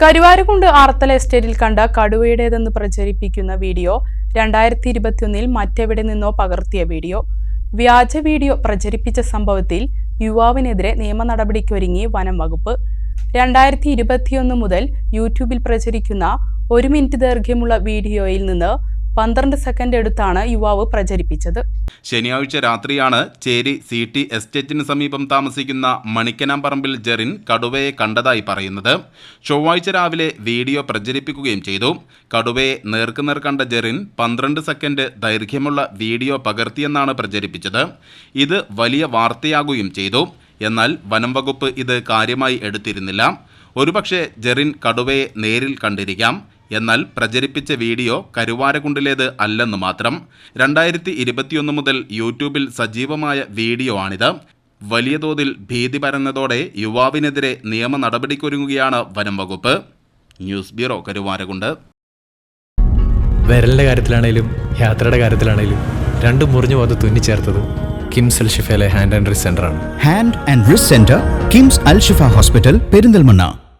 കരുവാരക്കുണ്ട് ആർത്തല എസ്റ്റേറ്റിൽ കണ്ട കടുവയുടേതെന്ന് പ്രചരിപ്പിക്കുന്ന വീഡിയോ രണ്ടായിരത്തി ഇരുപത്തിയൊന്നിൽ മറ്റെവിടെ നിന്നോ പകർത്തിയ വീഡിയോ. വ്യാജ വീഡിയോ പ്രചരിപ്പിച്ച സംഭവത്തിൽ യുവാവിനെതിരെ നിയമ നടപടിക്കൊരുങ്ങി വനം വകുപ്പ്. രണ്ടായിരത്തി ഇരുപത്തിയൊന്ന് മുതൽ യൂട്യൂബിൽ പ്രചരിക്കുന്ന ഒരു മിനിറ്റ് ദൈർഘ്യമുള്ള വീഡിയോയിൽ നിന്ന് പന്ത്രണ്ട് സെക്കൻഡ് എടുത്താണ് യുവാവ് പ്രചരിപ്പിച്ചത്. ശനിയാഴ്ച രാത്രിയാണ് ചേരി സി ടി എസ്റ്റേറ്റിന് സമീപം താമസിക്കുന്ന മണിക്കനാമ്പറമ്പിൽ ജെറിൻ കടുവയെ കണ്ടതായി പറയുന്നത്. ചൊവ്വാഴ്ച രാവിലെ വീഡിയോ പ്രചരിപ്പിക്കുകയും ചെയ്തു. കടുവയെ നേർക്കുനേർ കണ്ട ജെറിൻ പന്ത്രണ്ട് സെക്കൻഡ് ദൈർഘ്യമുള്ള വീഡിയോ പകർത്തിയെന്നാണ് പ്രചരിപ്പിച്ചത്. ഇത് വലിയ വാർത്തയാകുകയും ചെയ്തു. എന്നാൽ വനം വകുപ്പ് ഇത് കാര്യമായി എടുത്തിരുന്നില്ല. ഒരുപക്ഷെ ജെറിൻ കടുവയെ നേരിൽ കണ്ടിരിക്കാം. എന്നാൽ പ്രചരിപ്പിച്ച വീഡിയോ കരുവാരകുണ്ടിലേത് അല്ലെന്ന് മാത്രം. രണ്ടായിരത്തി ഇരുപത്തിയൊന്ന് മുതൽ യൂട്യൂബിൽ സജീവമായ വീഡിയോ ആണിത്. വലിയ തോതിൽ ഭീതി പരന്നതോടെ യുവാവിനെതിരെ നിയമ നടപടിക്കൊരുങ്ങുകയാണ് വനം വകുപ്പ്. News bureau Karuvarakundu. വിരലിന്റെ കാര്യത്തിലാണേലും യാത്രയുടെ കാര്യത്തിലാണേലും രണ്ടും മുറിഞ്ഞു പോകാതെ തുന്നിച്ചേർത്തത് കിംസ് അൽ ഷിഫയിലെ hand and wrist സെന്ററാണ് hand and wrist centre KIMS Al Shifa hospital Perinthalmanna